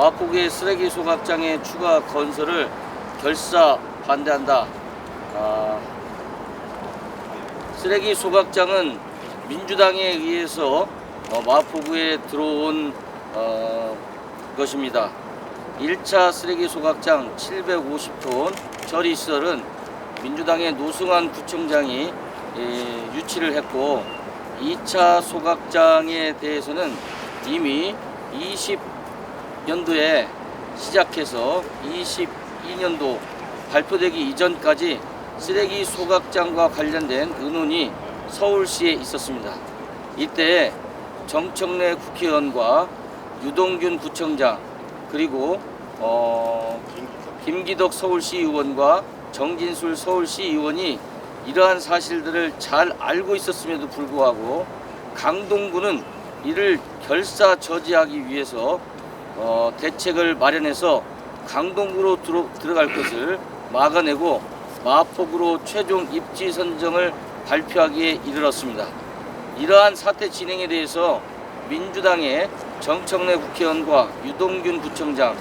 마포구의 쓰레기 소각장의 추가 건설을 결사 반대한다. 아, 쓰레기 소각장은 민주당에 의해서 어, 마포구에 들어온 어, 것입니다. 1차 쓰레기 소각장 750톤 처리시설은 민주당의 노승환 구청장이 예, 유치를 했고 2차 소각장에 대해서는 이미 20 년도에 시작해서 22년도 발표되기 이전까지 쓰레기 소각장과 관련된 의논이 서울시에 있었습니다. 이때 정청래 국회의원과 유동균 구청장 그리고 어, 김기덕 서울시 의원과 정진술 서울시 의원이 이러한 사실들을 잘 알고 있었음에도 불구하고 강동구는 이를 결사 저지하기 위해서 어, 대책을 마련해서 강동구로 들어, 들어갈 것을 막아내고 마포구로 최종 입지 선정을 발표하기에 이르렀습니다. 이러한 사태 진행에 대해서 민주당의 정청래 국회의원과 유동균 구청장,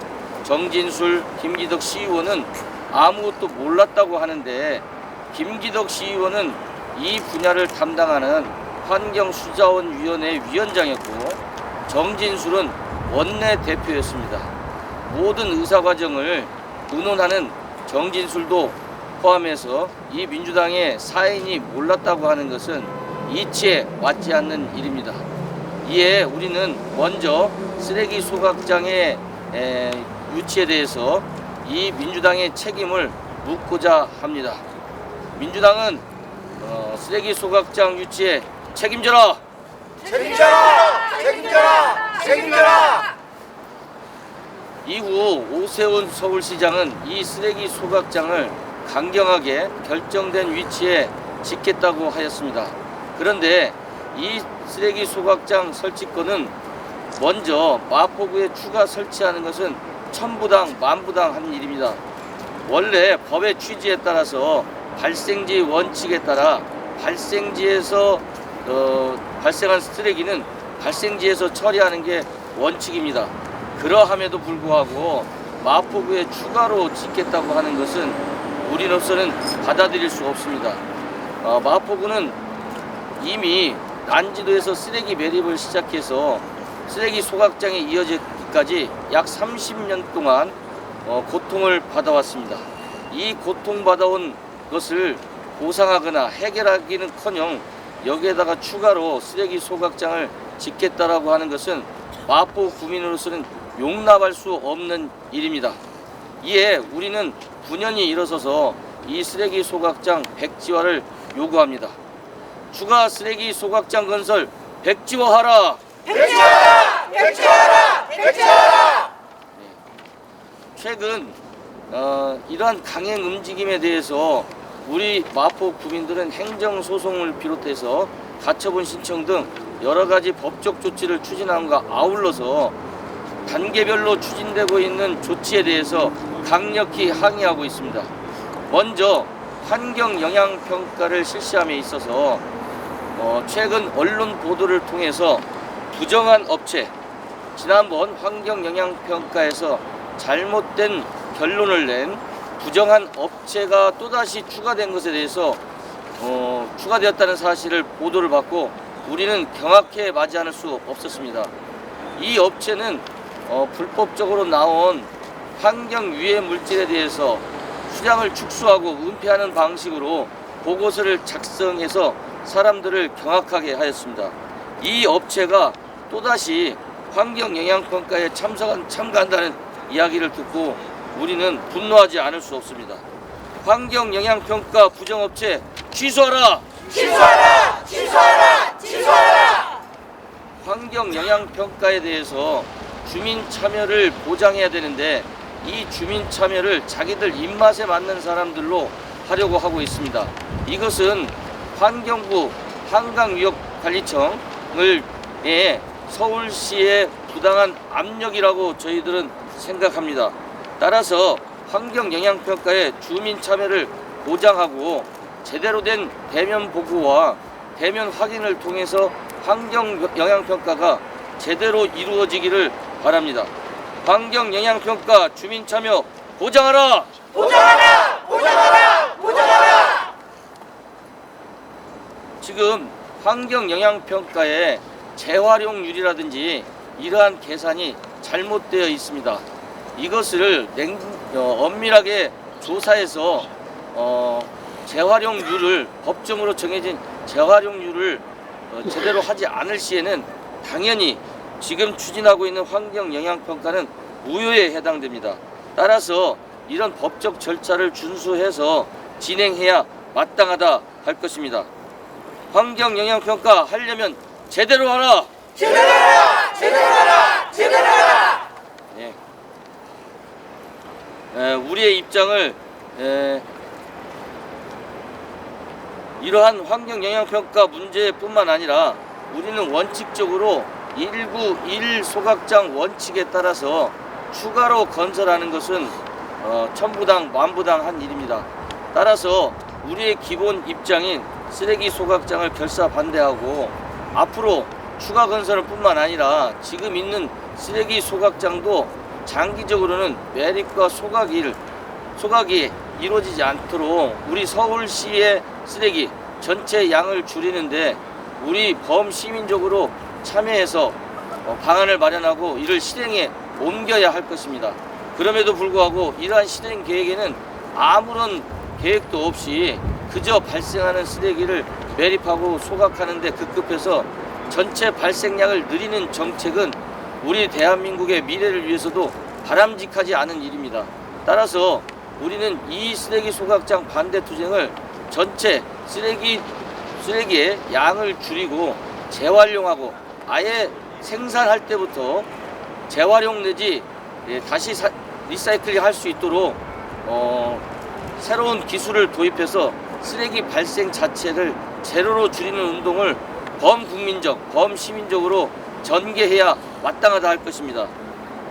정진술, 김기덕 시의원은 아무것도 몰랐다고 하는데 김기덕 시의원은 이 분야를 담당하는 환경수자원위원회 위원장이었고 정진술은 원내 대표였습니다. 모든 의사 과정을 의논하는 정진술도 포함해서 이 민주당의 사인이 몰랐다고 하는 것은 이치에 맞지 않는 일입니다. 이에 우리는 먼저 쓰레기 소각장의 에, 유치에 대해서 이 민주당의 책임을 묻고자 합니다. 민주당은 어, 쓰레기 소각장 유치에 책임져라. 책임져라! 책임져라! 책임져라! 이후 오세훈 서울시장은 이 쓰레기 소각장을 강경하게 결정된 위치에 짓겠다고 하였습니다. 그런데 이 쓰레기 소각장 설치권은 먼저 마포구에 추가 설치하는 것은 천부당 만부당 하는 일입니다. 원래 법의 취지에 따라서 발생지 원칙에 따라 발생지에서 어, 발생한 쓰레기는 발생지에서 처리하는 게 원칙입니다. 그러함에도 불구하고 마포구에 추가로 짓겠다고 하는 것은 우리로서는 받아들일 수 없습니다. 어, 마포구는 이미 난지도에서 쓰레기 매립을 시작해서 쓰레기 소각장에 이어지기까지 약 30년 동안 어, 고통을 받아왔습니다. 이 고통받아온 것을 보상하거나 해결하기는커녕 여기에다가 추가로 쓰레기 소각장을 짓겠다라고 하는 것은 마포 구민으로서는 용납할 수 없는 일입니다. 이에 우리는 9년이 일어서서 이 쓰레기 소각장 백지화를 요구합니다. 추가 쓰레기 소각장 건설 백지화하라. 백지화라! 백지화라! 백지화라! 최근 어, 이러한 강행 움직임에 대해서 우리 마포 구민들은 행정 소송을 비롯해서 가처분 신청 등 여러 가지 법적 조치를 추진함과 아울러서 단계별로 추진되고 있는 조치에 대해서 강력히 항의하고 있습니다. 먼저 환경 영향 평가를 실시함에 있어서 어, 최근 언론 보도를 통해서 부정한 업체 지난번 환경 영향 평가에서 잘못된 결론을 낸 부정한 업체가 또다시 추가된 것에 대해서 어, 추가되었다는 사실을 보도를 받고 우리는 경악해 맞이 않을 수 없었습니다. 이 업체는 어, 불법적으로 나온 환경 유해 물질에 대해서 수량을 축소하고 은폐하는 방식으로 보고서를 작성해서 사람들을 경악하게 하였습니다. 이 업체가 또다시 환경 영향 평가에 참석한 참가한다는 이야기를 듣고 우리는 분노하지 않을 수 없습니다. 환경 영향 평가 부정업체 취소하라. 취소하라! 취소하라! 취소하라! 환경 영향 평가에 대해서 주민 참여를 보장해야 되는데 이 주민 참여를 자기들 입맛에 맞는 사람들로 하려고 하고 있습니다. 이것은 환경부 한강위협관리청을 에 서울시의 부당한 압력이라고 저희들은 생각합니다. 따라서 환경 영향 평가에 주민 참여를 보장하고 제대로 된 대면 보고와 대면 확인을 통해서 환경 영향 평가가 제대로 이루어지기를 바랍니다. 환경 영향 평가 주민 참여 보장하라. 보장하라! 보장하라! 보장하라! 지금 환경 영향 평가에 재활용률이라든지 이러한 계산이 잘못되어 있습니다. 이것을 냉, 어, 엄밀하게 조사해서 어, 재활용률을 법정으로 정해진 재활용률을 어, 제대로 하지 않을 시에는 당연히 지금 추진하고 있는 환경 영향 평가는 무효에 해당됩니다. 따라서 이런 법적 절차를 준수해서 진행해야 마땅하다 할 것입니다. 환경 영향 평가 하려면 제대로 하라. 제대로 하라! 제대로 하라! 제대로 하라! 예. 에, 우리의 입장을 에, 이러한 환경 영향 평가 문제뿐만 아니라 우리는 원칙적으로 191 소각장 원칙에 따라서 추가로 건설하는 것은 어, 천부당 만부당 한 일입니다. 따라서 우리의 기본 입장인 쓰레기 소각장을 결사 반대하고 앞으로 추가 건설을 뿐만 아니라 지금 있는 쓰레기 소각장도 장기적으로는 매립과 소각일 소각이 이루어지지 않도록 우리 서울시의 쓰레기 전체 양을 줄이는데 우리 범시민적으로 참여해서 어, 방안을 마련하고 이를 실행에 옮겨야 할 것입니다. 그럼에도 불구하고 이러한 실행 계획에는 아무런 계획도 없이 그저 발생하는 쓰레기를 매립하고 소각하는데 급급해서 전체 발생량을 늘리는 정책은 우리 대한민국의 미래를 위해서도 바람직하지 않은 일입니다. 따라서 우리는 이 쓰레기 소각장 반대 투쟁을 전체 쓰레기 쓰레기의 양을 줄이고 재활용하고 아예 생산할 때부터 재활용 내지 예, 다시 사- 리사이클링 할 수 있도록 어, 새로운 기술을 도입해서 쓰레기 발생 자체를 제로로 줄이는 운동을 범국민적, 범시민적으로 전개해야 마땅하다 할 것입니다.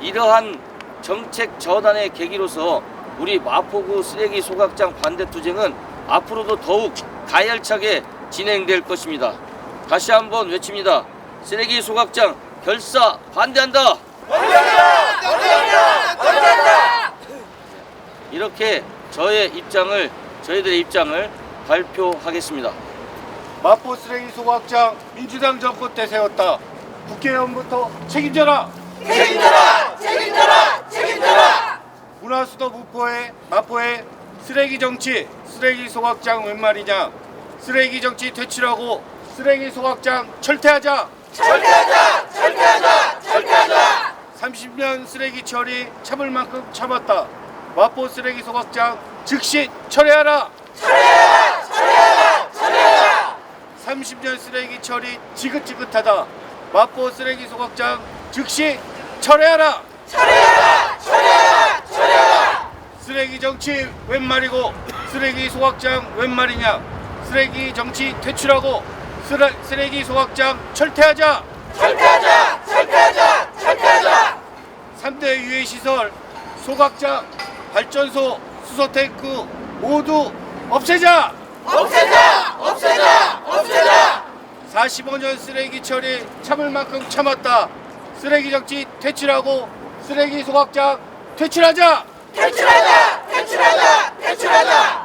이러한 정책 저단의 계기로서 우리 마포구 쓰레기 소각장 반대 투쟁은 앞으로도 더욱 가열차게 진행될 것입니다. 다시 한번 외칩니다. 쓰레기 소각장 결사 반대한다. 이렇게 저의 입장을 저희들의 입장을 발표하겠습니다. 마포 쓰레기 소각장 민주당 정권 때 세웠다. 국회의원부터 책임져라. 책임져라! 책임져라! 책임져라! 문화수도 무포의 마포의 쓰레기 정치, 쓰레기 소각장 웬 말이냐? 쓰레기 정치 퇴출하고 쓰레기 소각장 철퇴하자. 철폐하자! 철폐하자! 철폐하자! 30년 쓰레기 처리 참을 만큼 참았다. 마포 쓰레기 소각장 즉시 철회하라. 철회하라! 철회하라! 30년 쓰레기 처리 지긋지긋하다. 마포 쓰레기 소각장 즉시 철회하라. 철회하라! 철회하라! 철회하라! 쓰레기 정치 웬 말이고 쓰레기 소각장 웬 말이냐? 쓰레기 정치 퇴출하고 쓰레, 쓰레기 소각장 철퇴하자. 철폐하자! 철폐하자! 철폐하자! 3대 유해 시설 소각장 발전소 수소 탱크 모두. 없애자! 없애자! 없애자! 45년 쓰레기 처리 참을 만큼 참았다. 쓰레기 정치 퇴출하고 쓰레기 소각장 퇴출하자. 퇴출하자! 퇴출하자! 퇴출하자!